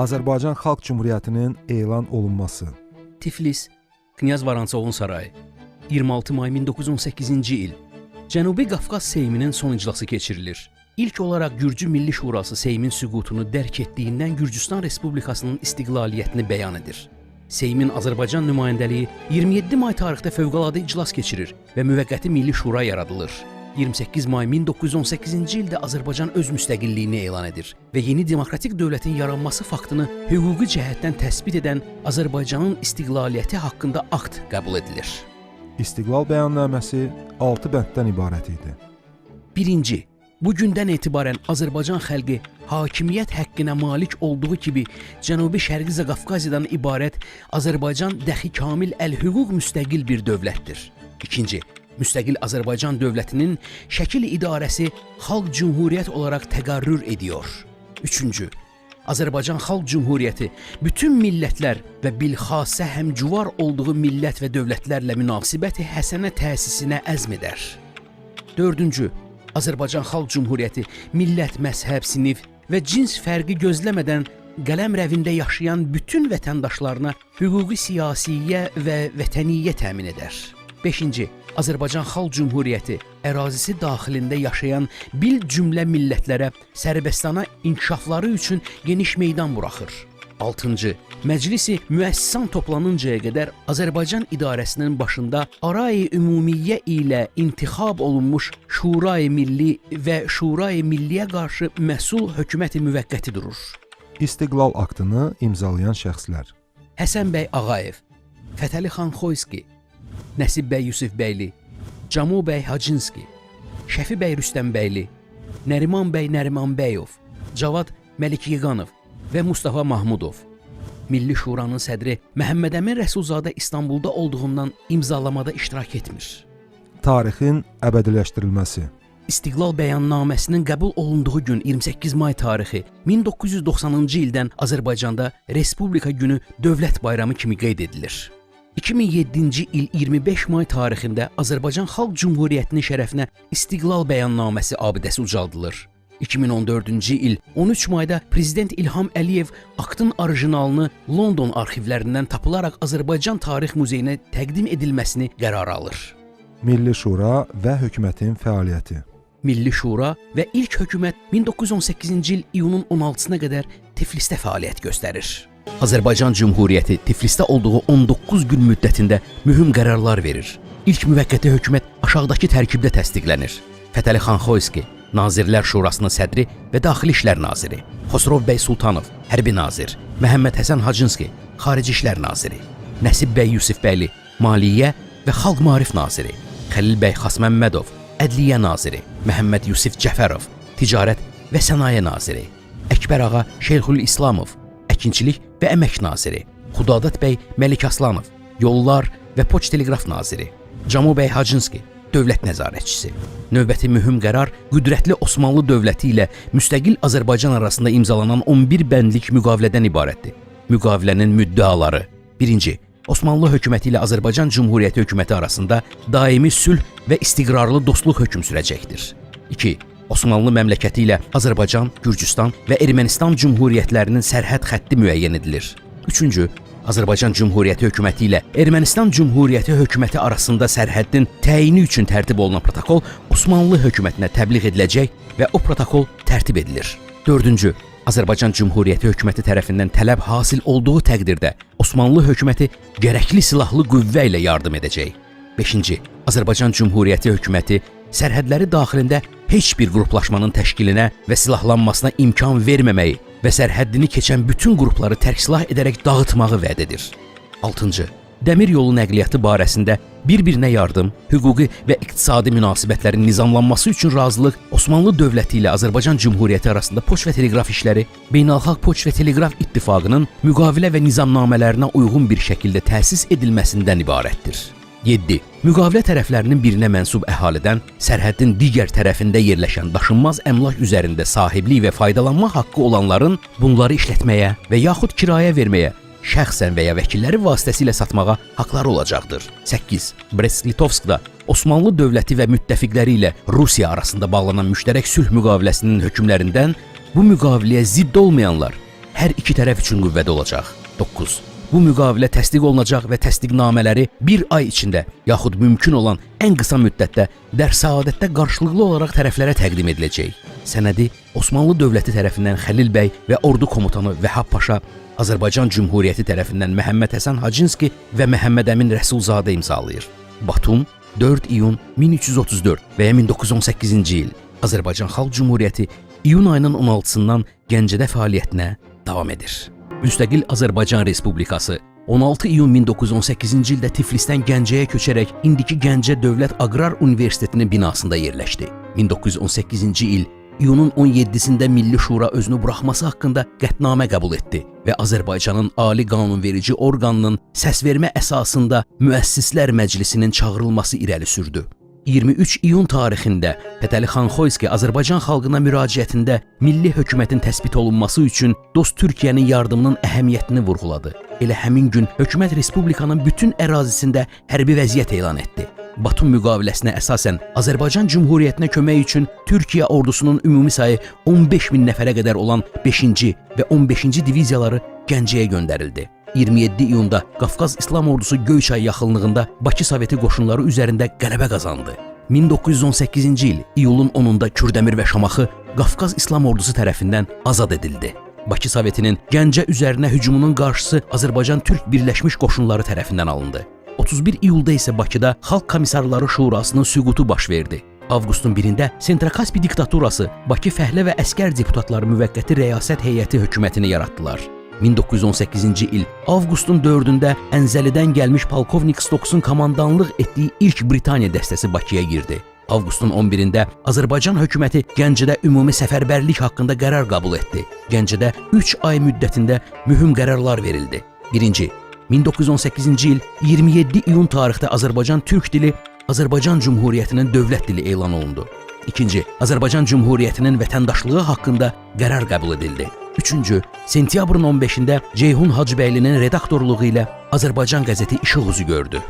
Azərbaycan Xalq Cümhuriyyətinin elan olunması. Tiflis, Knyaz Varançovun sarayı. 26 may 1918-ci il. Cənubi Qafqaz Seyminin son iclası keçirilir. İlk olaraq Gürcü Milli Şurası Seymin süqutunu dərk etdiyindən Gürcüstan Respublikasının istiqlaliyyətini bəyan edir. Seymin Azərbaycan nümayəndəliyi 27 may tarixdə fövqəladə iclas keçirir və müvəqqəti Milli Şura yaradılır. 28 may 1918-ci ildə Azərbaycan öz müstəqilliyini elan edir və yeni demokratik dövlətin yaranması faktını hüquqi cəhətdən təsbit edən Azərbaycanın istiqlaliyyəti haqqında akt qəbul edilir. İstiqlal bəyannaməsi 6 bənddən ibarət idi. Birinci, bu gündən etibarən Azərbaycan xalqı hakimiyyət haqqına malik olduğu kimi Cənubi Şərqi Zaqafqaziyadan ibarət Azərbaycan dəxi kamil əl-hüquq müstəqil bir dövlətdir. İkinci, müstəqil Azərbaycan dövlətinin şəkil idarəsi Xalq Cümhuriyyət olaraq təqarrür ediyor. Üçüncü, Azərbaycan Xalq Cümhuriyyəti bütün millətlər və bilxasə həmcüvar olduğu millət və dövlətlərlə münasibəti həsənə təsisinə əzm edər. Dördüncü, Azərbaycan Xalq Cümhuriyyəti millət, məzhəb, sinif və cins fərqi gözləmədən qələm rəvində yaşayan bütün vətəndaşlarına hüquqi siyasiyyə və vətəniyyə təmin edər. 5-ci Azərbaycan Xalq Cümhuriyyəti ərazisi daxilində yaşayan bil cümlə millətlərə sərbəstana inkişafları üçün geniş meydan buraxır. 6-cı Məclisi müəssisan toplanıncaya qədər Azərbaycan idarəsinin başında Aray Ümumiyyə ilə intixab olunmuş Şurayı Milli və Şurayı Milliyə qarşı məsul hökuməti müvəqqəti durur. İstiqlal aktını imzalayan şəxslər. Həsən bəy Ağayev, Fətəli xan Xoyski, Nəsib bəy Yusifbəyli, Camu bəy Hacınski, Şəfi bəy Rüstəmbəyli, Nəriman bəy Nərimanbəyov, Cavad Məlikyeganov və Mustafa Mahmudov. Milli Şuranın sədri Məhəmməd Əmin Rəsulzadə İstanbulda olduğundan imzalamada iştirak etmir. Tarixin əbədiləşdirilməsi. İstiqlal bəyannaməsinin qəbul olunduğu gün 28 may tarixi 1990-cı ildən Azərbaycanda Respublika günü dövlət bayramı kimi qeyd edilir. 2007-ci il 25 may tarixində Azərbaycan Xalq Cümhuriyyətinin şərəfinə İstiqlal bəyannaməsi abidəsi ucaldılır. 2014-cü il 13 mayda prezident İlham Əliyev aktın orijinalını London arxivlərindən tapılaraq Azərbaycan Tarix Muzeyinə təqdim edilməsini qərar alır. Milli Şura və hökumətin fəaliyyəti. Milli Şura və ilk hökumət 1918-ci il iyunun 16-sına qədər Tiflisdə fəaliyyət göstərir. Azərbaycan Cümhuriyyəti Tiflisdə olduğu 19 gün müddətində mühüm qərarlar verir. İlk müvəqqəti hökumət aşağıdakı tərkibdə təsdiqlənir. Fətəli xan Xoyski, Nazirlər Şurasının sədri və Daxili İşlər naziri, Xosrov bəy Sultanov, hərbi nazir, Məhəmməd Həsən Hacınski, Xarici İşlər naziri, Nəsib bəy Yusifbəyli, Maliyyə və Xalq Maarif naziri, Xəlil bəy Xasməmmədov, Ədliyyə naziri, Məhəmməd Yusif Cəfərov, Ticarət və Sənaye naziri, Əkbər ağa Şeyxül İslamov, Əkinçilik və Əmək naziri, Xudadət bəy Məlik Aslanov, Yollar və Poçt Teleqraf naziri, Camu bəy Hacınski, dövlət nəzarətçisi. Növbəti mühüm qərar qüdrətli Osmanlı dövləti ilə müstəqil Azərbaycan arasında imzalanan 11 bəndlik müqavilədən ibarətdir. Müqavilənin müddəaları: 1. Osmanlı hökuməti ilə Azərbaycan Cümhuriyyəti hökuməti arasında daimi sülh və istiqrarlı dostluq hökm sürəcəkdir. 2. Osmanlı məmləkəti ilə Azərbaycan, Gürcüstan və Ermənistan cümhuriyyətlərinin sərhəd xətti müəyyən edilir. 3. Azərbaycan Cümhuriyyəti hökuməti ilə Ermənistan Cümhuriyyəti hökuməti arasında sərhəddin təyini üçün tərtib olunan protokol Osmanlı hökumətinə təbliğ ediləcək və o protokol tərtib edilir. 4. Azərbaycan Cümhuriyyəti hökuməti tərəfindən tələb hasil olduğu təqdirdə Osmanlı hökuməti gərəkli silahlı qüvvə ilə yardım edəcək. 5. Azərbaycan Cümhuriyyəti hökuməti sərhədləri daxilində heç bir qruplaşmanın təşkilinə və silahlanmasına imkan verməməyi və sərhəddini keçən bütün qrupları tərksilah edərək dağıtmağı vəd edir. 6. Dəmir yolu nəqliyyatı barəsində bir-birinə yardım, hüquqi və iqtisadi münasibətlərin nizamlanması üçün razılıq Osmanlı dövləti ilə Azərbaycan Cümhuriyyəti arasında poçt və teleqraf işləri Beynəlxalq Poçt və Teleqraf İttifaqının müqavilə və nizamnamələrinə uyğun bir şəkildə təsis edilməsindən ibarətdir. 7. Müqavilə tərəflərinin birinə mənsub əhalidən sərhəddin digər tərəfində yerləşən daşınmaz əmlak üzərində sahiblik və faydalanma haqqı olanların bunları işlətməyə və yaxud kirayə verməyə, şəxsən və ya vəkilləri vasitəsilə satmağa haqları olacaqdır. 8. Brest-Litovskda Osmanlı dövləti və müttəfiqləri ilə Rusiya arasında bağlanan müştərək sülh müqaviləsinin hökmlərindən bu müqaviləyə zidd olmayanlar hər iki tərəf üçün qüvvədə olacaq. 9. Bu müqavilə təsdiq olunacaq və təsdiqnamələri bir ay içində yaxud mümkün olan ən qısa müddətdə dərs-saadətdə qarşılıqlı olaraq tərəflərə təqdim ediləcək. Sənədi Osmanlı dövləti tərəfindən Xəlil bəy və ordu komutanı Vəhhab Paşa, Azərbaycan Cümhuriyyəti tərəfindən Məhəmməd Həsən Hacınski və Məhəmməd Əmin Rəsulzadə imzalayır. Batum 4 iyun 1334 və ya 1918-ci il Azərbaycan Xalq Cümhuriyyəti iyun ayının 16-sından Gəncədə fəaliyyətinə davam edir. Müstəqil Azərbaycan Respublikası 16 iyun 1918-ci ildə Tiflisdən Gəncəyə köçərək indiki Gəncə Dövlət Aqrar Universitetinin binasında yerləşdi. 1918-ci il iyunun 17-sində Milli Şura özünü buraxması haqqında qətnamə qəbul etdi və Azərbaycanın ali qanunverici orqanının səsvermə əsasında Müəssislər Məclisinin çağırılması irəli sürdü. 23 iyun tarixində Fətəli xan Xoyski Azərbaycan xalqına müraciətində milli hökumətin təsbit olunması üçün dost Türkiyənin yardımının əhəmiyyətini vurğuladı. Elə həmin gün hökumət respublikanın bütün ərazisində hərbi vəziyyət elan etdi. Batum müqaviləsinə əsasən Azərbaycan Cümhuriyyətinə kömək üçün Türkiyə ordusunun ümumi sayı 15 min nəfərə qədər olan 5-ci və 15-ci diviziyaları Gəncəyə göndərildi. 27 iyunda Qafqaz İslam Ordusu Göyçay yaxınlığında Bakı Soveti qoşunları üzərində qələbə qazandı. 1918-ci il iyulun 10-da Kürdəmir və Şamaxı Qafqaz İslam Ordusu tərəfindən azad edildi. Bakı Sovetinin Gəncə üzərinə hücumunun qarşısı Azərbaycan Türk Birləşmiş Qoşunları tərəfindən alındı. 31 iyulda isə Bakıda Xalq Komissarları Şurasının süqutu baş verdi. Avqustun 1-də Sentrokaspi diktaturası Bakı fəhlə və əskər deputatları müvəqqəti rəyasət heyəti hökumətini yaratdılar. 1918-ci il avqustun 4-də Ənzəlidən gəlmiş polkovnik Stoksun komandanlıq etdiyi ilk Britaniya dəstəsi Bakıya girdi. Avqustun 11-də Azərbaycan hökuməti Gəncədə ümumi səfərbərlik haqqında qərar qəbul etdi. Gəncədə 3 ay müddətində mühüm qərarlar verildi. 1-ci 1918-ci il 27 iyun tarixdə Azərbaycan türk dili Azərbaycan Cümhuriyyətinin dövlət dili elan olundu. İkinci, Azərbaycan Cümhuriyyətinin vətəndaşlığı haqqında qərar qəbul edildi. Üçüncü, sentyabrın 15-də Ceyhun Hacıbəylinin redaktorluğu ilə Azərbaycan qəzeti işıq üzü gördü.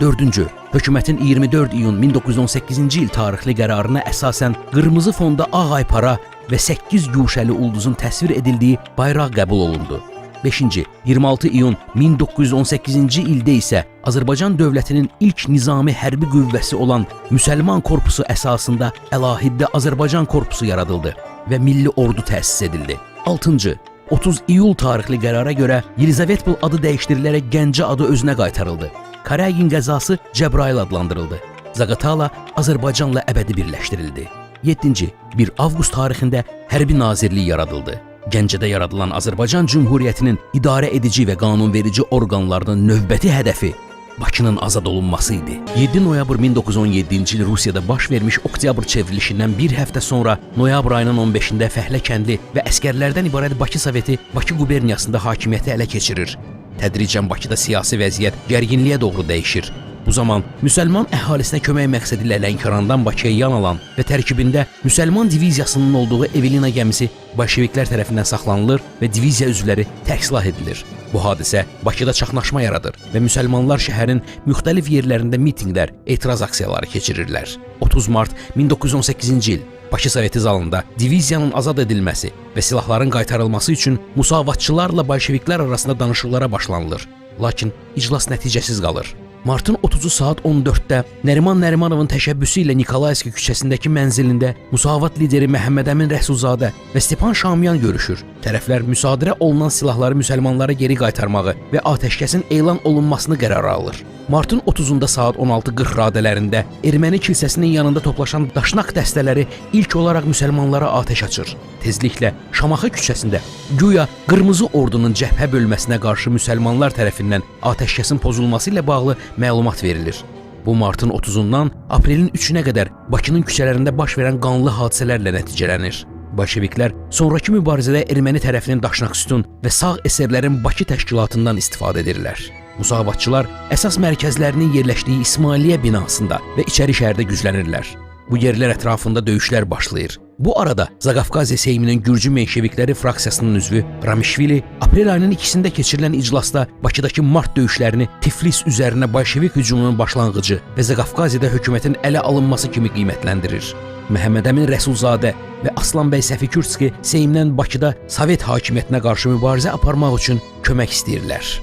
Dördüncü, hökumətin 24 iyun 1918-ci il tarixli qərarına əsasən qırmızı fonda ağ aypara və 8 guşəli ulduzun təsvir edildiyi bayraq qəbul olundu. 5-ci, 26 iyun 1918-ci ildə isə Azərbaycan dövlətinin ilk nizami hərbi qüvvəsi olan Müsəlman korpusu əsasında əlahiddə Azərbaycan korpusu yaradıldı və milli ordu təsis edildi. 6-cı, 30 iyul tarixli qərara görə Yelizavetpol adı dəyişdirilərək Gəncə adı özünə qaytarıldı. Karagin qəzası Cəbrayıl adlandırıldı. Zaqatala Azərbaycanla əbədi birləşdirildi. 7-ci, 1 avqust tarixində hərbi nazirlik yaradıldı. Gəncədə yaradılan Azərbaycan Cümhuriyyətinin idarə edici və qanunverici orqanlarının növbəti hədəfi Bakının azad olunması idi. 7 noyabr 1917-ci il Rusiyada baş vermiş oktyabr çevrilişindən bir həftə sonra noyabr ayının 15-də Fəhlə kəndi və əskərlərdən ibarət Bakı Soveti Bakı quberniyasında hakimiyyəti ələ keçirir. Tədricən Bakıda siyasi vəziyyət gərginliyə doğru dəyişir. Bu zaman müsəlman əhalisinə kömək məqsədi ilə Lənkərandan Bakıya yan alan və tərkibində müsəlman diviziyasının olduğu Evelina gəmisi bolşeviklər tərəfindən saxlanılır və diviziya üzvləri təqsilah edilir. Bu hadisə Bakıda çaxnaşma yaradır və müsəlmanlar şəhərin müxtəlif yerlərində mitinqlər, etiraz aksiyaları keçirirlər. 30 mart 1918-ci il Bakı Soveti zalında diviziyanın azad edilməsi və silahların qaytarılması üçün musavatçılarla bolşeviklər arasında danışıqlara başlanılır. Lakin iclas nəticəsiz qalır. Martın 30-u saat 14-də Nəriman Nərimanovun təşəbbüsü ilə Nikolayski küçəsindəki mənzilində Musavat lideri Məhəmməd Əmin Rəsulzadə və Stepan Şamyan görüşür. Tərəflər müsadirə olunan silahları müsəlmanlara geri qaytarmağı və atəşkəsin elan olunmasını qərara alır. Martın 30-da saat 16:40 radələrində erməni kilsəsinin yanında toplaşan daşnaq dəstələri ilk olaraq müsəlmanlara atəş açır. Tezliklə Şamaxı küçəsində güya qırmızı ordunun cəbhə bölməsinə qarşı müsəlmanlar tərəfindən atəşkəsin pozulması ilə bağlı məlumat verilir. Bu martın 30-undan aprelin 3-ünə qədər Bakının küçələrində baş verən qanlı hadisələrlə nəticələnir. Bolşeviklər sonrakı mübarizədə erməni tərəfinin daşnaq sütun və sağ əsərlərin Bakı təşkilatından istifadə edirlər. Musavatçılar əsas mərkəzlərinin yerləşdiyi İsmailiyyə binasında və içəri şəhərdə güclənirlər. Bu yerlər ətrafında döyüşlər başlayır. Bu arada Zaqafqaziya Seyminin Gürcü menşevikləri fraksiyasının üzvü Ramişvili aprel ayının 2-sində keçirilən iclasda Bakıdakı mart döyüşlərini Tiflis üzərinə bolşevik hücumunun başlanğıcı və Zaqafqaziyada hökumətin ələ alınması kimi qiymətləndirir. Məhəmməd Əmin Rəsulzadə və Aslan bəy Səfikürski Seymdən Bakıda Sovet hakimiyyətinə qarşı mübarizə aparmaq üçün kömək istəyirlər.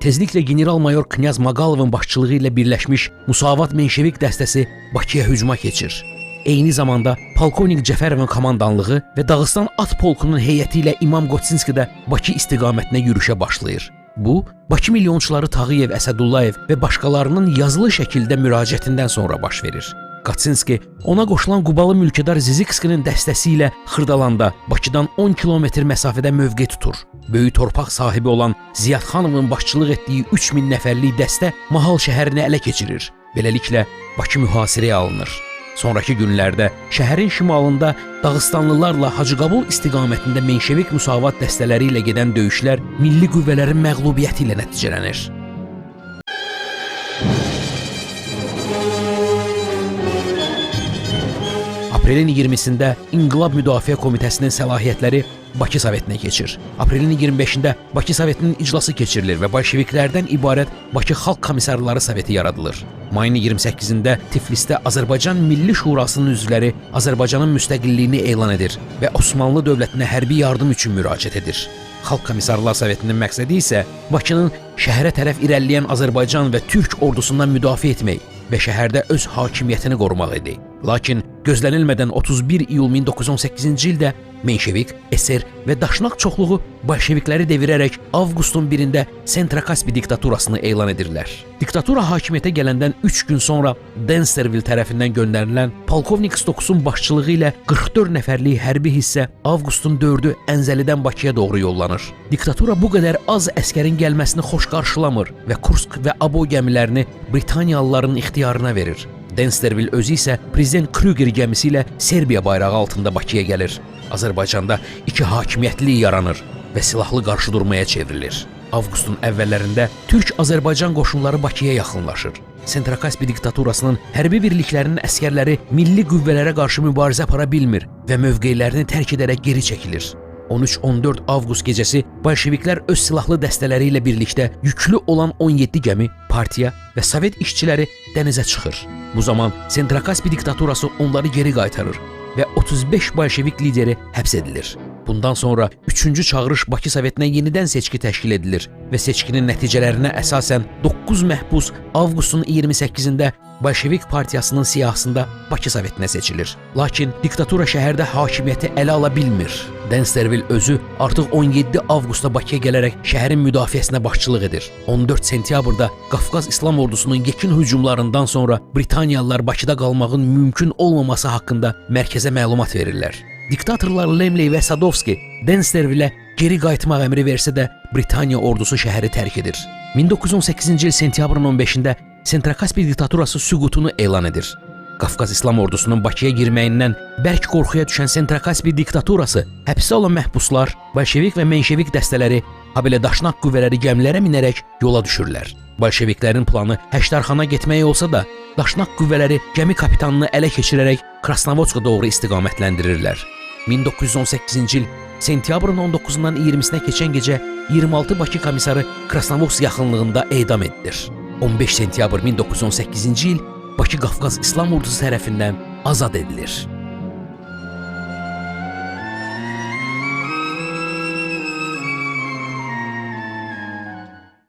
Tezliklə general-mayor Knyaz Maqalovun başçılığı ilə birləşmiş Musavat Menşevik dəstəsi Bakıya hücuma keçir. Eyni zamanda polkovnik Cəfərovun komandanlığı və Dağıstan at polkunun heyəti ilə İmam Qotsinski də Bakı istiqamətinə yürüşə başlayır. Bu, Bakı milyonçuları Tağıyev, Əsədullayev və başqalarının yazılı şəkildə müraciətindən sonra baş verir. Qatsinski ona qoşulan Qubalı mülkədar Zizikskinin dəstəsi ilə Xırdalanda Bakıdan 10 kilometr məsafədə mövqe tutur. Böyük torpaq sahibi olan Ziyad xanovun başçılıq etdiyi 3000 nəfərlik dəstə Mahal şəhərini ələ keçirir. Beləliklə Bakı mühasirəyə alınır. Sonrakı günlərdə şəhərin şimalında Dağıstanlılarla Hacıqabul istiqamətində Menşevik müsavat dəstələri ilə gedən döyüşlər milli qüvvələrin məğlubiyyəti ilə nəticələnir. Aprelin 20-sində İnqilab Müdafiə Komitəsinin səlahiyyətləri Bakı Sovetinə keçir. Aprelin 25-də Bakı Sovetinin iclası keçirilir və bolşeviklərdən ibarət Bakı Xalq Komissarları Soveti yaradılır. Mayın 28-də Tiflisdə Azərbaycan Milli Şurasının üzvləri Azərbaycanın müstəqilliyini elan edir və Osmanlı dövlətinə hərbi yardım üçün müraciət edir. Xalq Komissarlar Sovetinin məqsədi isə Bakının şəhərə tərəf irəliləyən Azərbaycan və Türk ordusundan müdafiə etmək və şəhərdə öz hakimiyyətini qorumaq idi. Lakin gözlənilmədən 31 iyul 1918-ci ildə Menşevik, SR və Daşnaq çoxluğu bolşevikləri devirərək avqustun 1-də Sentrakaspi diktaturasını elan edirlər. Diktatura hakimiyyətə gələndən 3 gün sonra Densterville tərəfindən göndərilən polkovnik Stoksun başçılığı ilə 44 nəfərlik hərbi hissə avqustun 4-ü Ənzəlidən Bakıya doğru yollanır. Diktatura bu qədər az əskərin gəlməsini xoş qarşılamır və Kursk və Abo gəmilərini Britaniyalıların ixtiyarına verir. Densterville özü isə prezident Kruger gəmisi ilə Serbiya bayrağı altında Bakıya gəlir. Azərbaycanda iki hakimiyyətli yaranır və silahlı qarşıdurmaya çevrilir. Avqustun əvvəllərində Türk-Azərbaycan qoşunları Bakıya yaxınlaşır. Sentrakaspi diktaturasının hərbi birliklərinin əskərləri milli qüvvələrə qarşı mübarizə apara bilmir və mövqelərini tərk edərək geri çəkilir. 13-14 avqust gecəsi bolşeviklər öz silahlı dəstələri ilə birlikdə yüklü olan 17 gəmi, partiya və sovet işçiləri dənizə çıxır. Bu zaman Sentrakaspi diktaturası onları geri qaytarır və 35 bolşevik lideri həbs edilir. Bundan sonra 3-cü çağırış Bakı Sovetinə yenidən seçki təşkil edilir və seçkinin nəticələrinə əsasən 9 məhbus avqustun 28-də Bolşevik partiyasının siyahısında Bakı Sovetinə seçilir. Lakin diktatura şəhərdə hakimiyyəti ələ ala bilmir. Densterville özü artıq 17 avqustda Bakıya gələrək şəhərin müdafiəsinə başçılıq edir. 14 sentyabrda Qafqaz İslam ordusunun yekun hücumlarından sonra Britaniyalılar Bakıda qalmağın mümkün olmaması haqqında mərkəzə məlumat verirlər. Diktatorlar Lemley və Sadovski Densterville geri qayıtmaq əmri versə də Britaniya ordusu şəhəri tərk edir. 1918-ci il sentyabrın 15-də Sentrakaspi diktaturası süqutunu elan edir. Qafqaz İslam ordusunun Bakıya girməyindən bərk qorxuya düşən Sentrakaspi diktaturası həbsdə olan məhbuslar, bolşevik və menşevik dəstələri, habelə daşnaq qüvvələri gəmilərə minərək yola düşürlər. Bolşeviklərin planı Həşdarxana getmək olsa da, daşnaq qüvvələri gəmi kapitanını ələ keçirərək Krasnovodska doğru istiqamətləndirirlər. 1918-ci il sentyabrın 19-dan 20-sinə keçən gecə 26 Bakı komissarı Krasnovodsk yaxınlığında edam edilir. 15 sentyabr 1918-ci il Bakı Qafqaz İslam ordusu tərəfindən azad edilir.